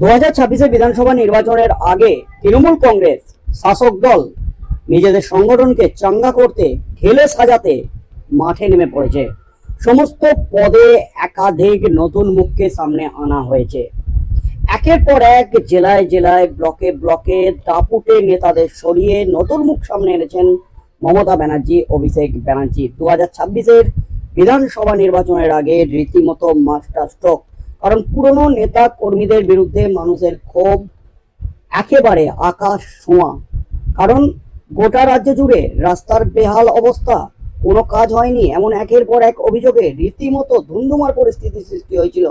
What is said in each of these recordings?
দু হাজার বিধানসভা নির্বাচনের আগে তৃণমূল কংগ্রেস শাসক দল নিজেদের সংগঠনকে চাঙ্গা করতে, ঢেলে সাজাতে মাঠে নেমে পড়েছে। সমস্ত পদে একাধিক নতুন মুখকে সামনে আনা হয়েছে। একের পর এক জেলায় জেলায়, ব্লকে ব্লকে দাপুটে নেতাদের সরিয়ে নতুন মুখ সামনে এনেছেন মমতা ব্যানার্জি, অভিষেক ব্যানার্জি। দু হাজার ছাব্বিশের বিধানসভা নির্বাচনের আগে রীতিমতো মাস্টার স্ট্রোক কারণ পুরনো নেতা কর্মীদের বিরুদ্ধে মানুষের ক্ষোভ একেবারে আকাশ ছোঁয়া। কারণ গোটা রাজ্য জুড়ে রাস্তার বেহাল অবস্থা, কোনো কাজ হয়নি, এমন একের পর এক অভিযোগে রীতিমতো ধুন্ধুমার পরিস্থিতি সৃষ্টি হয়েছিল।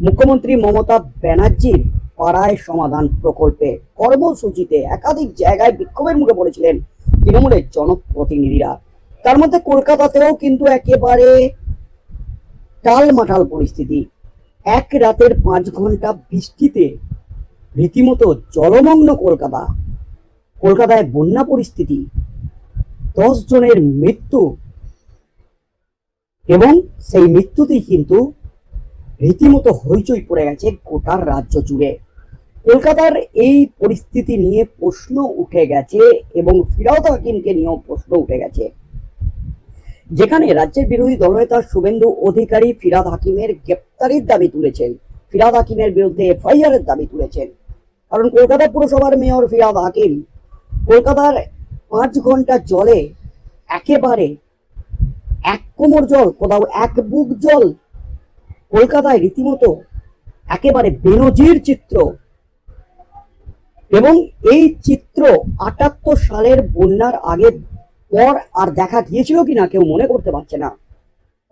মুখ্যমন্ত্রী মমতা ব্যানার্জির পাড়ায় সমাধান প্রকল্পে কর্মসূচিতে একাধিক জায়গায় বিক্ষোভের মুখে পড়েছিলেন তৃণমূলের জনপ্রতিনিধিরা। তার মধ্যে কলকাতাতেও কিন্তু একেবারে টালমাটাল পরিস্থিতি। এক রাতের পাঁচ ঘণ্টা বৃষ্টিতে রীতিমতো জলমগ্ন কলকাতা। কলকাতায় বন্যা পরিস্থিতি, দশ জনের মৃত্যু এবং সেই মৃত্যুতেই কিন্তু রীতিমতো হইচই পড়ে গেছে গোটার রাজ্য জুড়ে। কলকাতার এই পরিস্থিতি নিয়ে প্রশ্ন উঠে গেছে এবং ফিরাউত হাকিমকে নিয়েও প্রশ্ন উঠে গেছে। যেখানে রাজ্যের বিরোধী দলনেতা শুভেন্দু অধিকারী, ফিরাদ হাকিমের গ্রেপ্তারির দাবি তুলেছেন। ফিরাদ হাকিমের বিরুদ্ধে এফআইআর এর দাবি তুলেছেন। কারণ কলকাতা পুরসভার মেয়র ফিরাদ হাকিম, কলকাতার পাঁচ ঘণ্টা জলে একেবারে এক কোমর জল, কোথাও এক বুক জল, কলকাতায় রীতিমতো একেবারে বেনজির চিত্র। এবং এই চিত্র আটাত্তর সালের বন্যার আগে পর আর দেখা গিয়েছিল কিনা কেউ মনে করতে পারছে না।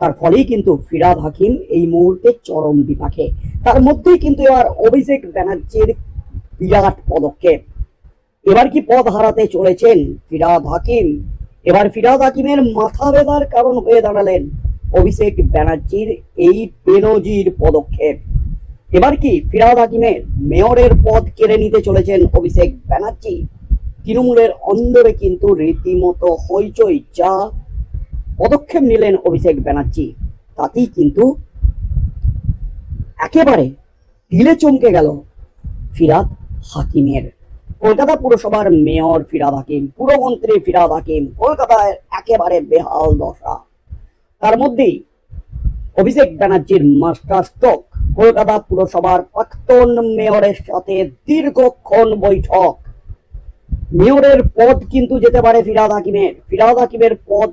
তার ফলেই কিন্তু ফিরাদ হাকিম এই মুহূর্তে চরম বিপাকে। তার মধ্যেই কিন্তু এবার অভিষেক ব্যানার্জির বিরাট পদক্ষেপ। এবার কি পদ হারাতে চলেছেন ফিরাদ হাকিম? এবার ফিরাদ হাকিমের মাথা ব্যথার কারণ হয়ে দাঁড়ালেন অভিষেক ব্যানার্জির এই বেনজির পদক্ষেপ। এবার কি ফিরাদ হাকিমের মেয়রের পদ কেড়ে নিতে চলেছেন অভিষেক ব্যানার্জি? তৃণমূলের অন্দরে কিন্তু রীতিমতো হইচই, যা পদক্ষেপ নিলেন অভিষেক ব্যানার্জি। তাতেই কিন্তু একেবারে ঢিলে চমকে গেল ফিরাদ হাকিমের। কলকাতা পুরসভার মেয়র ফিরাদ হাকিম, পুরমন্ত্রী ফিরাদ হাকিম কলকাতায় একেবারে বেহাল দশা। তার মধ্যেই অভিষেক ব্যানার্জির মাস্টার স্ট্রোক কলকাতা পুরসভার প্রাক্তন মেয়রের সাথে দীর্ঘক্ষণ বৈঠক। মেয়রের পদ কিন্তু যেতে পারে ফিরাদ হাকিমের। ফিরাদ হাকিমের পদ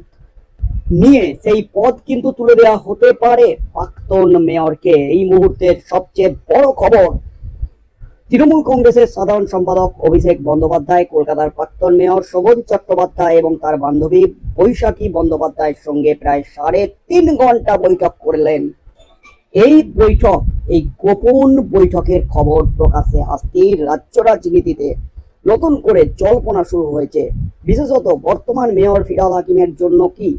নিয়ে সেই পদ কিন্তু তুলে দেওয়া হতে পারে প্রাক্তন মেয়রকে। এই মুহূর্তের সবচেয়ে বড় খবর তৃণমূল কংগ্রেসের সাধারণ সম্পাদক অভিষেক বন্দ্যোপাধ্যায়, কলকাতার প্রাক্তন মেয়র শোভন চট্টোপাধ্যায় এবং তার বান্ধবী বৈশাখী বন্দ্যোপাধ্যায়ের সঙ্গে প্রায় সাড়ে তিন ঘণ্টা বৈঠক করলেন। এই বৈঠক, এই গোপন বৈঠকের খবর প্রকাশে আসতেই রাজ্য রাজনীতিতে নতুন করে জল্পনা শুরু হয়েছে। বিশেষত বর্তমান মেয়র ফিরাদ হাকিমের জন্য কি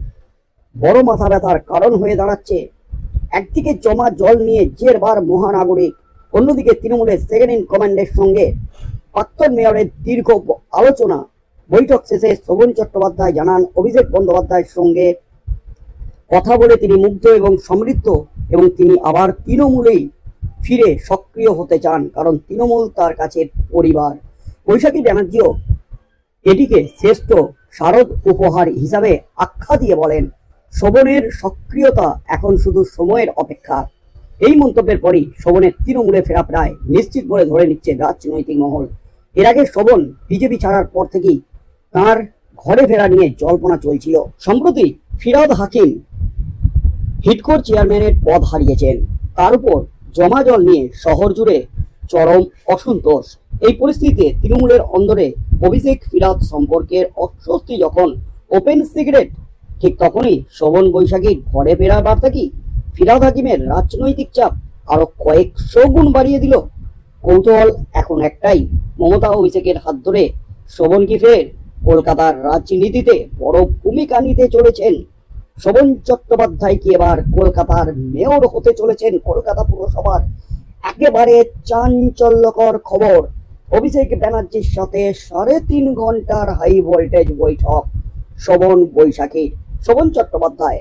বড় মাথা ব্যথার কারণ হয়ে দাঁড়াচ্ছে? একদিকে জমা জল নিয়ে জেরবার মহানাগরিক, অন্যদিকে তৃণমূলের সেকেন্ড ইন কমান্ডের সঙ্গে প্রাক্তন মেয়রের দীর্ঘ আলোচনা। বৈঠক শেষে শোভন চট্টোপাধ্যায় জানান, অভিষেক বন্দ্যোপাধ্যায়ের সঙ্গে কথা বলে তিনি মুগ্ধ এবং সমৃদ্ধ এবং তিনি আবার তৃণমূলেই ফিরে সক্রিয় হতে চান, কারণ তৃণমূল তার কাছে পরিবার। বৈশাখী ব্যানার্জিও এটিকে শ্রেষ্ঠ শারদ উপহার হিসাবে আখ্যা দিয়ে বলেন, শোভনের সক্রিয়তা এখন শুধু সময়ের অপেক্ষা। এই মন্তব্যের পরই শোভনের তৃণমূলে ফেরা প্রায় নিশ্চিত বলে ধরে নিচ্ছে রাজনৈতিক মহল। এর আগে শোভন বিজেপি ছাড়ার পর থেকেই তার ঘরে ফেরা নিয়ে জল্পনা চলছিল। সম্প্রতি ফিরাদ হাকিম হিটকোর চেয়ারম্যানের পদ হারিয়েছেন। তার উপর জমা জল নিয়ে শহর জুড়ে চরম অসন্তোষ। এই পরিস্থিতিতে তৃণমূলের অন্দরে অভিষেক ফিরাদ সম্পর্কের অস্বস্তি যখন ওপেন সিগারেট, ঠিক তখনই শোভন বৈশাখীর ঘরে ফেরার বার্তা কি? ফিরাদ হাকিমের রাজনৈতিক চাপ আরও কয়েকশো গুণ বাড়িয়ে দিল। কৌতূহল এখন একটাই, মমতা অভিষেকের হাত ধরে শোভন কি ফের কলকাতার রাজনীতিতে বড় ভূমিকা নিতে চলেছেন? শোভন চট্টোপাধ্যায় কি এবার কলকাতার মেয়র হতে চলেছেন কলকাতা পুরসভার? একেবারে চাঞ্চল্যকর খবর। অভিষেক ব্যানার্জির সাথে সাড়ে তিন ঘণ্টার হাই ভোল্টেজ বৈঠক, শোভন বৈশাখীর শোভন চট্টোপাধ্যায়,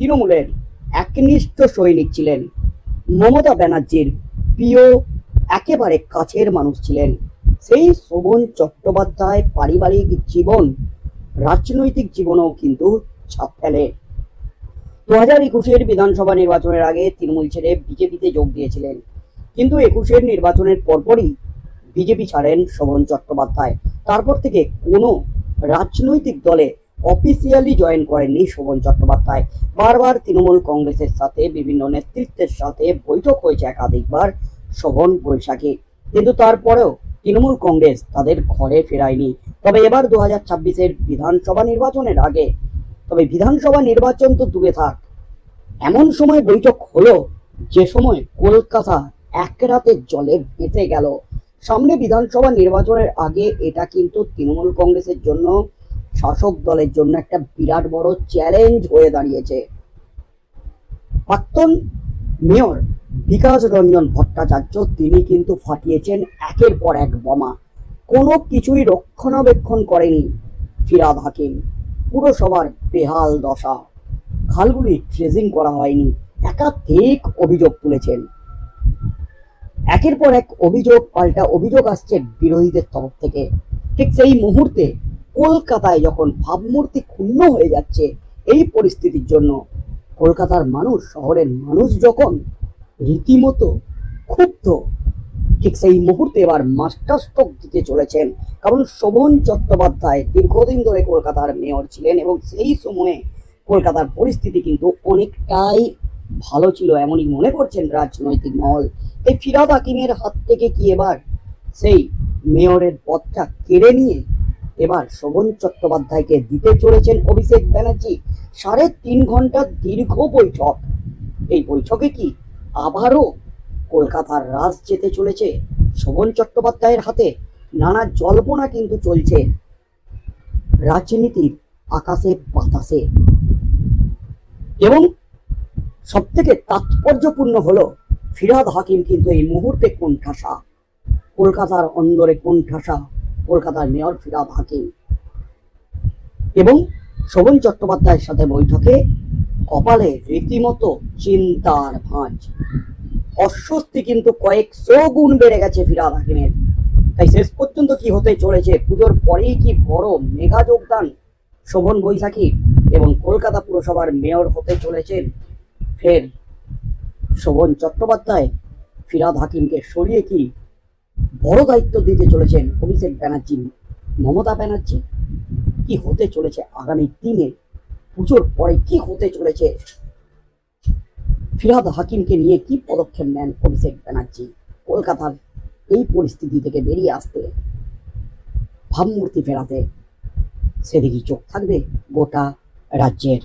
তৃণমূলের একনিষ্ঠ সৈনিক ছিলেন। মমতা ব্যানার্জির প্রিয়, একেবারে কাছের মানুষ ছিলেন। সেই শোভন চট্টোপাধ্যায় পারিবারিক জীবন, রাজনৈতিক জীবনেও কিন্তু ছাপ ফেলে। দু হাজার একুশের বিধানসভা নির্বাচনের আগে তৃণমূল ছেড়ে বিজেপিতে যোগ দিয়েছিলেন। কিন্তু একুশের নির্বাচনের পরপরই বিজেপি ছাড়েন শোভন চট্টোপাধ্যায়। তারপর থেকে কোনো রাজনৈতিক দলে অফিসিয়ালি জয়েন করেননি শোভন চট্টোপাধ্যায়। বারবার তৃণমূল কংগ্রেসের সাথে, বিভিন্ন নেতৃত্বের সাথে বৈঠক হয়েছে একাধিকবার শোভন বৈশাখী। কিন্তু তারপরেও তৃণমূল কংগ্রেস তাদের ঘরে ফেরায়নি। তবে এবার দু হাজার ছাব্বিশের বিধানসভা নির্বাচনের আগে, তবে বিধানসভা নির্বাচন তো দূরে থাক। এমন সময় বৈঠক হলো, যে সময় কলকাতা এক রাতে জলে ভেসে গেল। সামনে বিধানসভা নির্বাচনের আগে এটা কিন্তু তৃণমূল কংগ্রেসের জন্য, শাসক দলের জন্য একটা বিরাট বড় চ্যালেঞ্জ হয়ে দাঁড়িয়েছে। প্রাক্তন মেয়র বিকাশ রঞ্জন ভট্টাচার্য, তিনি কিন্তু ফাটিয়েছেন একের পর এক বোমা। কোনো কিছুই রক্ষণাবেক্ষণ করেনি ফিরাদ হাকিম। পুরসভার বেহাল দশা। খালগুলি ট্রেজিং করা হয়নি। একাধিক অভিযোগ তুলেছেন। একের পর এক অভিযোগ, পাল্টা অভিযোগ আসছে বিরোধীদের তরফ থেকে। ঠিক সেই মুহূর্তে কলকাতায় যখন ভাবমূর্তি ক্ষুণ্ণ হয়ে যাচ্ছে এই পরিস্থিতির জন্য, কলকাতার মানুষ, শহরের মানুষ যখন রীতিমতো ক্ষুব্ধ, ঠিক সেই মুহূর্তে এবার মাস্টার দিতে চলেছেন। কারণ শোভন চট্টোপাধ্যায় দীর্ঘদিন ধরে কলকাতার মেয়র ছিলেন এবং সেই সময়ে কলকাতার পরিস্থিতি কিন্তু অনেকটাই ভালো ছিল এমনই মনে করছেন রাজনৈতিক মহল। এই ফিরাদ হাকিমের হাত থেকে কি এবার সেই মেয়রের পদটা কেড়ে নিয়ে এবার শোভন চট্টোপাধ্যায়কে দিতে চলেছেন অভিষেক ব্যানার্জি? সাড়ে তিন ঘণ্টার দীর্ঘ বৈঠক। এই বৈঠকে কি আবারও কলকাতার রাজ যেতে চলেছে? শোভন চট্টোপাধ্যায়ের হাতে নানা জল্পনা কিন্তু চলছে রাজনীতির আকাশে বাতাসে। এবং সব থেকে তাৎপর্যপূর্ণ হলো ফিরাদ হাকিম কিন্তু এই মুহূর্তে কোণঠাসা। কলকাতার অন্দরে কোণঠাসা, কলকাতার মেয়র ফিরাদ হাকিম। এবং শোভন চট্টোপাধ্যায়ের সাথে বৈঠকে কপালে রীতিমতো চিন্তার ভাঁজ। অস্বস্তি কিন্তু কয়েকশো গুণ বেড়ে গেছে ফিরাদ হাকিমের। তাই শেষ পর্যন্ত কি হতে চলেছে, পুজোর পরেই কি বড় মেগা যোগদান শোভন বৈশাখী এবং কলকাতা পুরসভার মেয়র হতে চলেছেন ফের শোভন চট্টোপাধ্যায়, ফিরাদ হাকিমকে সরিয়ে কি বড় দায়িত্ব দিতে চলেছেন অভিষেক ব্যানার্জি, মমতা ব্যানার্জি? কি হতে চলেছে আগামী দিনে? পুজোর পরে কি হতে চলেছে? ফিরাদ হাকিমকে নিয়ে কি পদক্ষেপ নেন অভিষেক ব্যানার্জি? কলকাতার এই পরিস্থিতি থেকে বেরিয়ে আসতে ভাবমূর্তি ফেরাতে সেদিকে চোখ থাকবে গোটা রাজ্যের